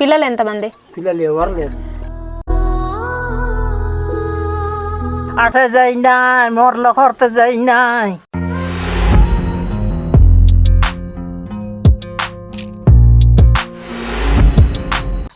పిల్లలు ఎంతమంది? పిల్లలు ఎవరు లేదు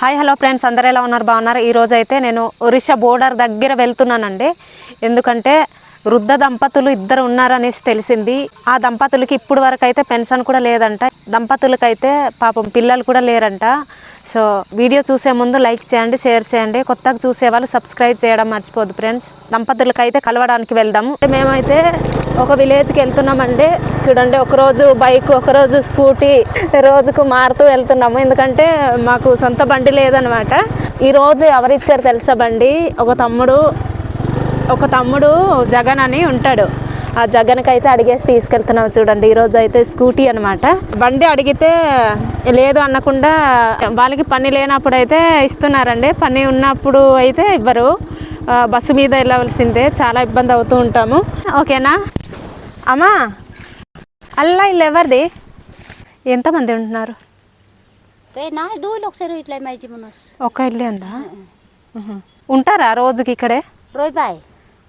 హాయ్ హలో ఫ్రెండ్స్ అందరు ఎలా ఉన్నారు? బాగున్నారు? ఈరోజు అయితే నేను ఒరిస్సా బోర్డర్ దగ్గర వెళ్తున్నానండి. ఎందుకంటే వృద్ధ దంపతులు ఇద్దరు ఉన్నారనేసి తెలిసింది. ఆ దంపతులకి ఇప్పుడు వరకు అయితే పెన్షన్ కూడా లేదంట. దంపతులకైతే పాపం పిల్లలు కూడా లేరంట. సో వీడియో చూసే ముందు లైక్ చేయండి షేర్ చేయండి. కొత్తగా చూసే వాళ్ళు సబ్స్క్రైబ్ చేయడం మర్చిపోదు ఫ్రెండ్స్. దంపతులకైతే కలవడానికి వెళ్దాము. మేమైతే ఒక విలేజ్కి వెళ్తున్నామండి. చూడండి ఒకరోజు బైక్ ఒకరోజు స్కూటీ రోజుకు మారుతూ వెళ్తున్నాము. ఎందుకంటే మాకు సొంత బండి లేదనమాట. ఈరోజు ఎవరిచ్చారు తెలుసా బండి? ఒక తమ్ముడు ఒక తమ్ముడు జగన్ అని ఉంటాడు. ఆ జగన్కి అయితే అడిగేసి తీసుకెళ్తున్నాం చూడండి. ఈరోజు అయితే స్కూటీ అనమాట బండి అడిగితే లేదు అనకుండా వాళ్ళకి పని లేనప్పుడు అయితే ఇస్తున్నారండి. పని ఉన్నప్పుడు అయితే ఇవ్వరు. బస్సు మీద వెళ్ళవలసిందే. చాలా ఇబ్బంది అవుతూ ఉంటాము. ఓకేనా? అమ్మా! అల్లా ఇల్లు ఎవరిది? ఎంతమంది ఉంటున్నారు? ఒక ఇల్లు ఉందా? ఉంటారా రోజుకి ఇక్కడే? రోజు బాయ్.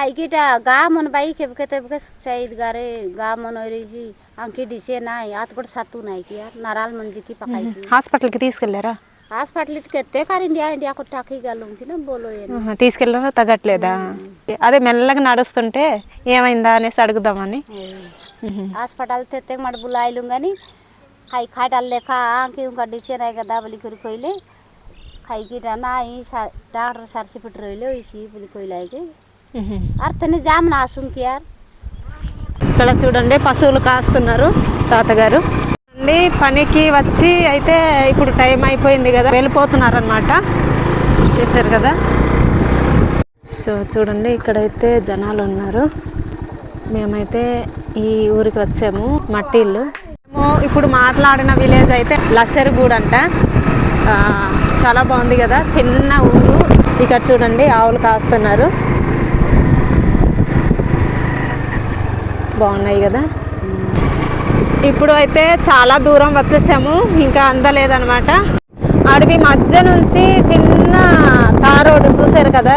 হাইকিটা গা মন বাই খেবকে তেবকে চাইদ গারে গা মন হয়ে রয়েছি আঁকি ডিসে নাই আত করে সাতু নাই কি আর নারাল মঞ্জিকি পাকাইছি హాస్పిటల్కి తీసుకెళ్ళారా హాస్పిటల్కి ఎత్తే కారు ఇండియా ఇండియా కొట్టి అక్కకి గల్లుంచిన బోలో ఏను. ఆహా, తీసుకెళ్ళారా తగ్గట్లేదా అదే మెల్లగా నడుస్తుంటే ఏమైందా అనేసి అడుగుదామని ఉహు. హాస్పిటల్ తెత్తే మాట బులాయిలు కానీ హై ఖాటాలు లేక ఆంకి ఇంకా డిసే నాయి కదా బలికూరి కొయ్యలే హైకిట నాయి స- డాక్టర్ సర్సిపెట్టి రోయలే ఇసి బులి కొయ్యలాకి అర్థని జామున ఆసుంకి ఇక్కడ చూడండి పశువులు కాస్తున్నారు తాతగారు. అండి పనికి వచ్చి అయితే ఇప్పుడు టైం అయిపోయింది కదా వెళ్ళిపోతున్నారు అనమాట చూసారు కదా. సో చూడండి ఇక్కడైతే జనాలు ఉన్నారు. మేమైతే ఈ ఊరికి వచ్చాము మట్టిళ్ళు. మేము ఇప్పుడు మాట్లాడిన విలేజ్ అయితే లసరిగూడ అంట. చాలా బాగుంది కదా చిన్న ఊరు. ఇక్కడ చూడండి ఆవులు కాస్తున్నారు. బాగున్నాయి కదా. ఇప్పుడు అయితే చాలా దూరం వచ్చేసాము ఇంకా అందలేదనమాట అడవి మధ్య నుంచి చిన్న తార్ రోడ్డు చూసారు కదా.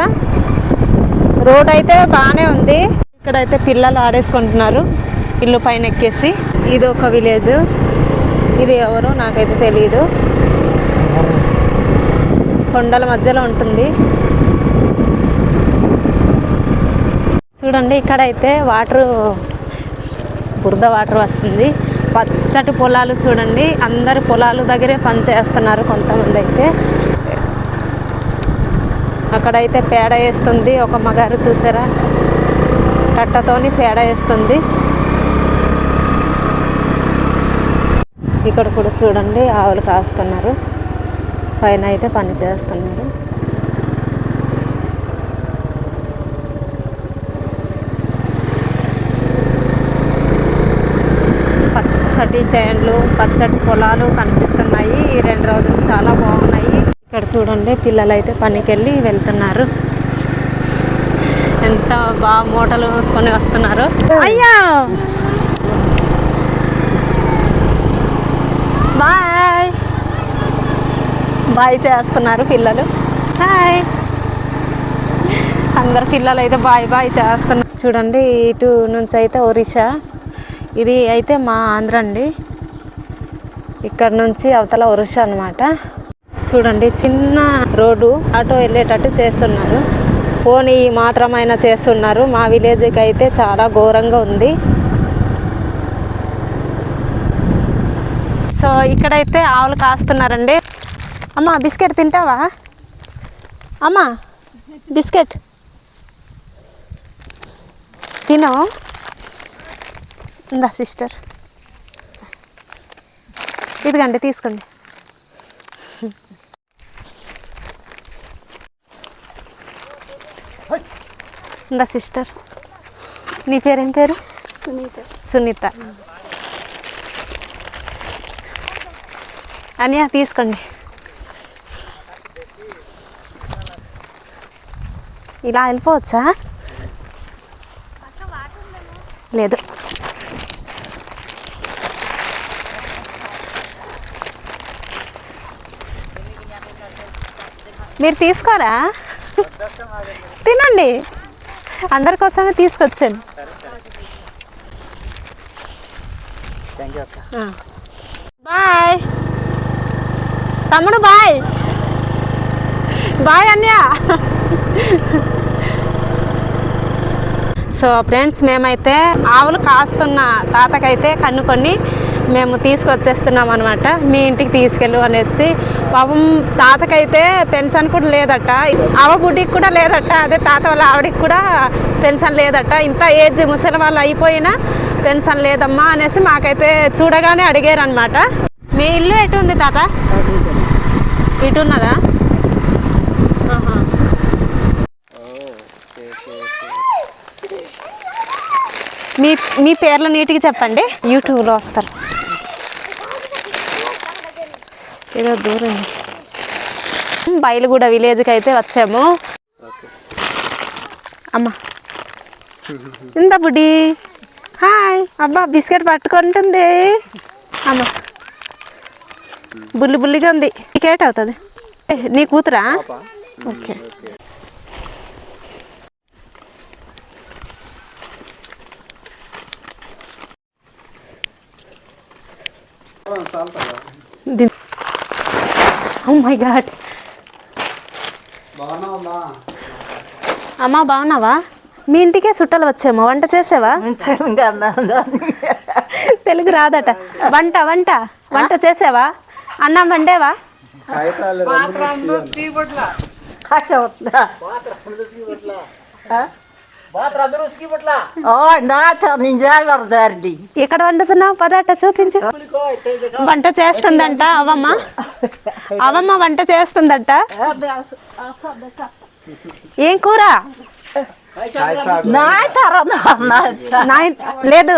రోడ్ అయితే బాగానే ఉంది. ఇక్కడైతే పిల్లలు ఆడేసుకుంటున్నారు ఇల్లు పైన ఎక్కేసి ఇది ఒక విలేజ్. ఇది ఎవరు నాకైతే తెలియదు కొండల మధ్యలో ఉంటుంది. చూడండి ఇక్కడైతే వాటర్ బురద వాటర్ వస్తుంది. పచ్చటి పొలాలు చూడండి. అందరు పొలాలు దగ్గరే పని చేస్తున్నారు కొంతమంది అయితే. అక్కడైతే పేడ వేస్తుంది. ఒక మగారు చూసారా? కట్టతోని పేడ వేస్తుంది. ఇక్కడ కూడా చూడండి ఆవులు కాస్తున్నారు. పైన అయితే పని చేస్తున్నారు. పచ్చటి చేన్లు పచ్చటి పొలాలు కనిపిస్తున్నాయి. ఈ రెండు రోజులు చాలా బాగున్నాయి. ఇక్కడ చూడండి పిల్లలు అయితే పనికెళ్ళి వెళ్తున్నారు. ఎంత బాగా మూటలు వేసుకొని వస్తున్నారు. అయ్యా! బాయ్! బాయ్ చేస్తున్నారు పిల్లలు. హాయ్! అందరు పిల్లలు అయితే బాయ్ బాయ్ చేస్తున్నారు. చూడండి ఇటు నుంచి అయితే ఒరిస్సా. ఇది అయితే మా ఆంధ్ర అండి. ఇక్కడ నుంచి అవతల ఒరిస్సా అనమాట చూడండి చిన్న రోడ్డు ఆటో వెళ్ళేటట్టు చేస్తున్నారు. పోనీ మాత్రమైనా చేస్తున్నారు. మా విలేజ్కి అయితే చాలా ఘోరంగా ఉంది. సో ఇక్కడైతే ఆవులు కాస్తున్నారండి. అమ్మా బిస్కెట్ తింటావా? అమ్మా బిస్కెట్. తిను ఇందా సిస్టర్? ఇదిగండి తీసుకోండి. ఇందా సిస్టర్? నీ పేరేం పేరు? సునీత. సునీత. అనియా తీసుకోండి. ఇలా వెళ్ళిపోవచ్చా? లేదు. మీరు తీసుకోరా? తినండి. అందరి కోసమే తీసుకొచ్చాను. బాయ్. తమ్ముడు బాయ్. బాయ్ అన్య. సో ఫ్రెండ్స్ మేమైతే ఆవులు కాస్తున్న తాతకైతే కన్నుకొని మేము తీసుకొచ్చేస్తున్నాం అనమాట మీ ఇంటికి తీసుకెళ్ళు అనేసి. పాపం తాతకైతే పెన్షన్ కూడా లేదట. ఆవ కూడా లేదట. అదే తాత వాళ్ళ ఆవిడికి కూడా పెన్షన్ లేదట. ఇంత ఏజ్ ముసలి వాళ్ళు అయిపోయినా పెన్షన్ లేదమ్మా అనేసి మాకైతే చూడగానే అడిగారు అనమాట మీ ఇల్లు ఎటు ఉంది తాత? ఇటు ఉన్నదా మీ మీ పేర్లు నీట్గా చెప్పండి. యూట్యూబ్లో వస్తారు. ఏదో దూరం. బయలుగూడ విలేజ్కి అయితే వచ్చాము. అమ్మ. ఇంత బుడ్డి. హాయ్. అబ్బా బిస్కెట్ పట్టుకుంటుంది. అమ్మ. బుల్లి బుల్లిగా ఉంది. నీకేట్ అవుతుంది. ఏ, నీ కూతురా? ఓకే. ఓ మై గాడ్ అమ్మా బాగున్నావా? మీ ఇంటికే చుట్టాలు వచ్చాము. వంట చేసావా? తెలుగు రాదట. వంట వంట. వంట చేసావా? అన్నం వండేవా? ఓ ఎక్కడ వండుతున్నావు? పదాట చూపించు. వంట చేస్తుందంట అవమ్మ. అవమ్మ వంట చేస్తుందంట. ఏం కూర? లేదు.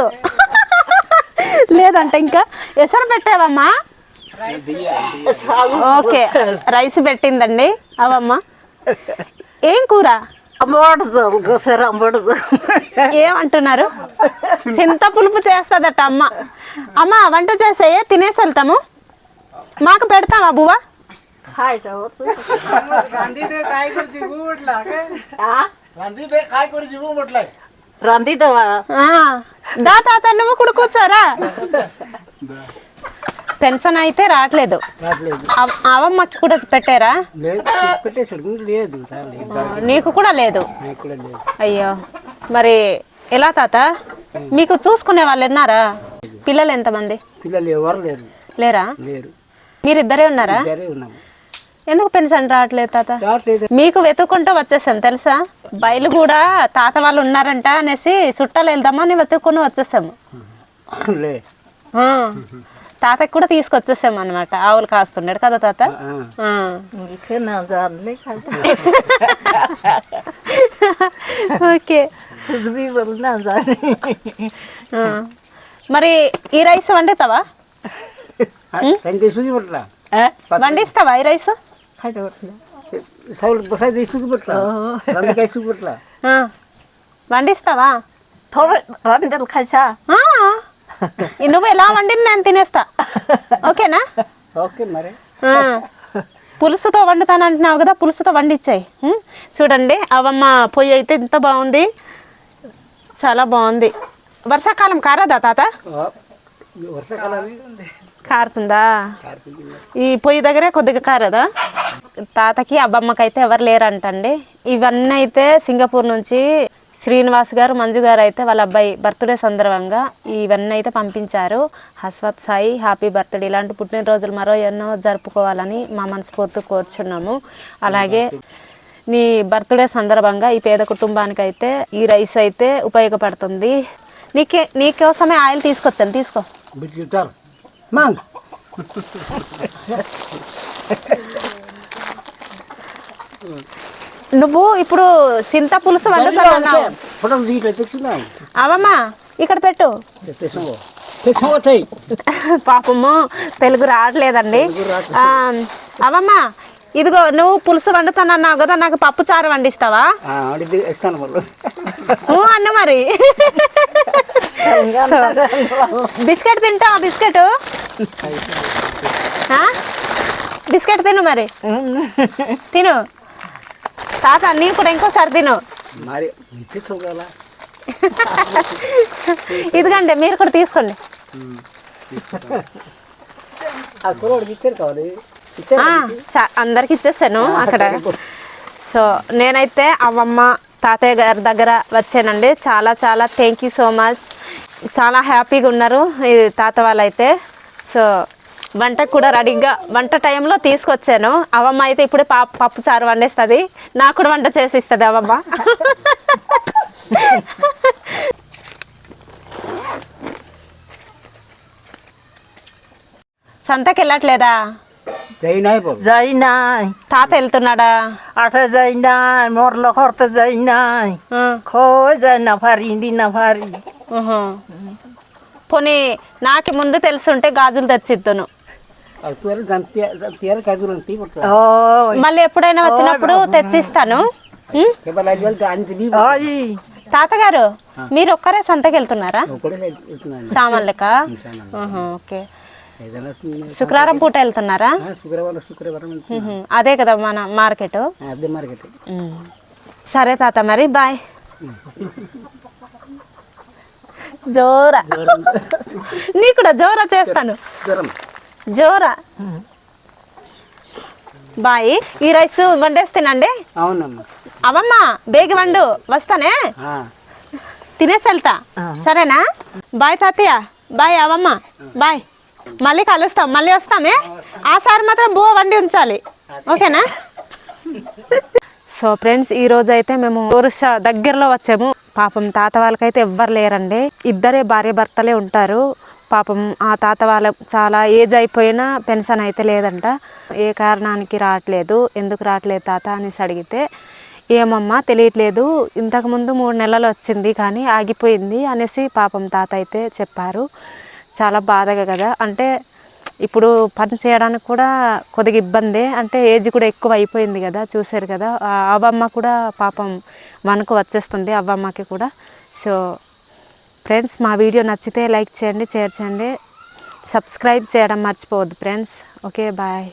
లేదంట ఇంకా. ఎసరు పెట్టావమ్మా? ఓకే. రైస్ పెట్టిందండి. అవమ్మ. ఏం కూర? ఏమంటున్నారు? చింత పులుపు చేస్తుందట అమ్మ. అమ్మ వంట చేసేయే తినేసి వెళ్తాము. మాకు పెడతావా బువ్వ? రందిదవా దా తాత నువ్వు కూడా కూర్చోరా. పెన్షన్ అయితే రావట్లేదు. అవ్- అవమ్మకి కూడా పెట్టారా? లేదు నీకు కూడా లేదు? అయ్యో. మరి ఎలా తాత? మీకు చూసుకునే వాళ్ళు ఉన్నారా? పిల్లలు ఎంతమంది? పిల్లలు ఎవరు లేరు. లేరా? లేరు. మీరిద్దరే ఉన్నారా? సరే ఉన్నాము ఎందుకు పెన్షన్ రావట్లేదు తాత? మీకు వెతుక్కుంటూ వచ్చేసాం తెలుసా? బయలు కూడా తాత వాళ్ళు ఉన్నారంట అనేసి చుట్టాలు వెళ్దామని వెతుక్కొని వచ్చేసాము. తాతకి కూడా తీసుకొచ్చేసాము అనమాట ఆవులు కాస్తున్నాడు కదా తాత? ఓకే. మరి ఈ రైస్ వండుతావా? రెండు తీసుకు పట్ల వండిస్తావా ఈ రైస్. వండిస్తావా. ఈ నువ్వు ఎలా వండిన నేను తినేస్తా. ఓకేనా? ఓకే మరి. పులుసుతో వండుతానంటున్నావు కదా పులుసుతో వండిచ్చాయి? చూడండి అవమ్మ పొయ్యి అయితే ఇంత బాగుంది. చాలా బాగుంది. వర్షాకాలం కారదా తాత? కారుతుందా? ఈ పొయ్యి దగ్గరే కొద్దిగా కారదా? తాతకి అబ్బమ్మకి అయితే ఎవరు లేరంటండి. ఇవన్నీ అయితే సింగపూర్ నుంచి శ్రీనివాస్ గారు మంజు గారు అయితే వాళ్ళ అబ్బాయి బర్త్డే సందర్భంగా ఇవన్నీ అయితే పంపించారు. Haswath Sai happy birthday. ఇలాంటి పుట్టినరోజులు మరో ఎన్నో జరుపుకోవాలని మా మనస్ఫూర్తి కోరుచున్నాము. అలాగే నీ బర్త్డే సందర్భంగా ఈ పేద కుటుంబానికి అయితే ఈ రైస్ అయితే ఉపయోగపడుతుంది. నీకే నీకోసమే ఆయిల్ తీసుకొచ్చాను తీసుకో. నువ్వు ఇప్పుడు చింత పులుసు అవమ్మ ఇక్కడ పెట్టు. పాపము తెలుగు రావట్లేదండి. అవమ్మ ఇదిగో నువ్వు పులుసు వండుతానన్నావు కదా నాకు పప్పు చారు వండిస్తావా? అన్న మరి. బిస్కెట్ తింటావా బిస్కెట్? బిస్కెట్ తిను మరి. తిను. తాత నీ కూడా ఇంకోసారి తిను. మరి ఇదిగండి మీరు కూడా తీసుకోండి. అందరికి ఇచ్చేసాను అక్కడ. సో నేనైతే అమ్మమ్మ తాతయ్య గారి దగ్గర వచ్చానండి. చాలా చాలా థ్యాంక్ యూ సో మచ్ చాలా హ్యాపీగా ఉన్నారు ఈ తాత వాళ్ళైతే. సో వంట కూడా రెడీగా వంట టైంలో తీసుకొచ్చాను. అవమ్మ అయితే ఇప్పుడే పా పప్పు చారు వండేస్తుంది. నాకు కూడా వంట చేసి ఇస్తుంది అవమ్మ. సంతకి వెళ్ళట్లేదా? తాత వెళ్తున్నాడా? కొరత పోనీ నాకు ముందు తెలుసుంటే గాజులు తెచ్చిద్దును. మళ్ళీ ఎప్పుడైనా వచ్చినప్పుడు తెచ్చిస్తాను. తాతగారు మీరు ఒక్కరే సంతకి వెళ్తున్నారా? ఒకటే వెళ్తున్నాను. సామాన్ లెక్క సామాన్లు. ఊహు, ఓకే. శుక్రవారం పూట వెళ్తున్నారా? ఆ, శుక్రవారం శుక్రవారం వెళ్తున్నాను. ఊహు, అదే కదా మన మార్కెట్. అదే మార్కెట్. సరే తాత మరి బాయ్. జోరా. నీ కూడా జోరా చేస్తాను. జ్వరం జోరా? బాయ్ ఈ రైస్ వండేస్తానండి అవునమ్మా. అవమ్మ బేగి వండు వస్తానే? తినేసి వెళ్తా సరేనా? బాయ్ తాతయ్య బాయ్ అవమ్మ బాయ్. మళ్ళీ కలుస్తాం మళ్ళీ వస్తామే? ఆ సారి మాత్రం బువ్వ వండి ఉంచాలి. ఓకేనా? సో ఫ్రెండ్స్ ఈ రోజు అయితే మేము ఒరిస్స దగ్గరలో వచ్చాము. పాపం తాత వాళ్ళకైతే ఎవ్వరు లేరండి. ఇద్దరే భార్య భర్తలే ఉంటారు. పాపం ఆ తాత వాళ్ళ చాలా ఏజ్ అయిపోయినా పెన్షన్ అయితే లేదంట. ఏ కారణానికి రావట్లేదు ఎందుకు రావట్లేదు తాత అనేసి అడిగితే ఏమమ్మా తెలియట్లేదు. ఇంతకుముందు మూడు నెలలు వచ్చింది కానీ ఆగిపోయింది అనేసి పాపం తాత అయితే చెప్పారు. చాలా బాధగా కదా. అంటే ఇప్పుడు పని చేయడానికి కూడా కొద్దిగా ఇబ్బందే. అంటే ఏజ్ కూడా ఎక్కువ అయిపోయింది కదా చూశారు కదా. అవ్వమ్మ కూడా పాపం వణుకు వచ్చేస్తుంది అవ్వమ్మకి కూడా. సో ఫ్రెండ్స్ మా వీడియో నచ్చితే లైక్ చేయండి షేర్ చేయండి. సబ్స్క్రైబ్ చేయడం మర్చిపోవద్దు ఫ్రెండ్స్. Okay bye.